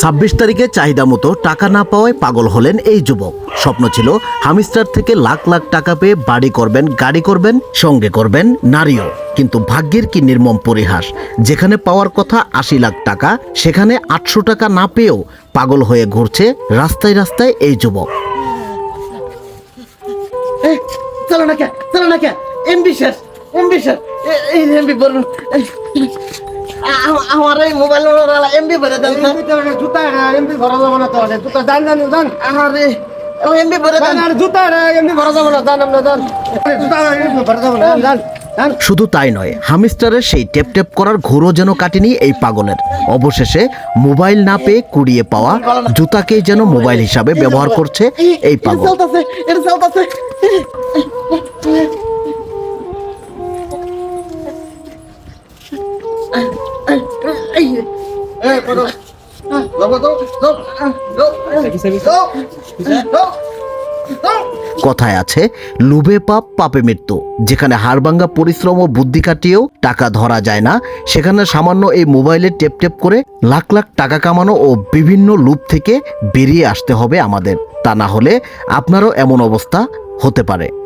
ছাব্বিশ তারিখে চাহিদা মতো টাকা না পাওয়ায় পাগল হলেন এই যুবক। স্বপ্ন ছিল হামিস্টার থেকে লাখ লাখ টাকা পেয়ে বাড়ি করবেন, গাড়ি করবেন, সঙ্গে করবেন নারীও। কিন্তু ভাগ্যের কি নির্মম পরিহাস? যেখানে পাওয়ার কথা আশি লাখ টাকা, সেখানে আটশো টাকা না পেয়েও পাগল হয়ে ঘুরছে রাস্তায় রাস্তায় এই যুবক। চলো না কে, চলো না কে, এমবি শেষ এমবি শেষ এই এমবি বলুন আমার এই মোবাইল এমবি ভরে দেন জুতা এমপি ভরা যাব না তো জুতা দান দান দান আরে এমবি ভরে দেন। জুতা এমপি ভরা যাব না দান আমরা দান জুতা এমপি ভরা যাব না দান দান শুধু তাই নয় হামিস্টারের সেই টেপ টেপ করার ঘোরও যেন কাটেনি এই পাগলের। অবশেষে মোবাইল না পেয়ে কুড়িয়ে পাওয়া জুতাকেই যেন মোবাইল হিসাবে ব্যবহার করছে এই পাগল। করো কথায় আছে লুভে পাপ পাপে মৃত্যু। যেখানে হাড়ভাঙ্গা পরিশ্রম ও বুদ্ধি কাটিয়েও টাকা ধরা যায় না সেখানে সামান্য এই মোবাইলে টেপ টেপ করে লাখ লাখ টাকা কামানো ও বিভিন্ন লুপ থেকে বেরিয়ে আসতে হবে আমাদের। তা না হলে আপনারও এমন অবস্থা হতে পারে।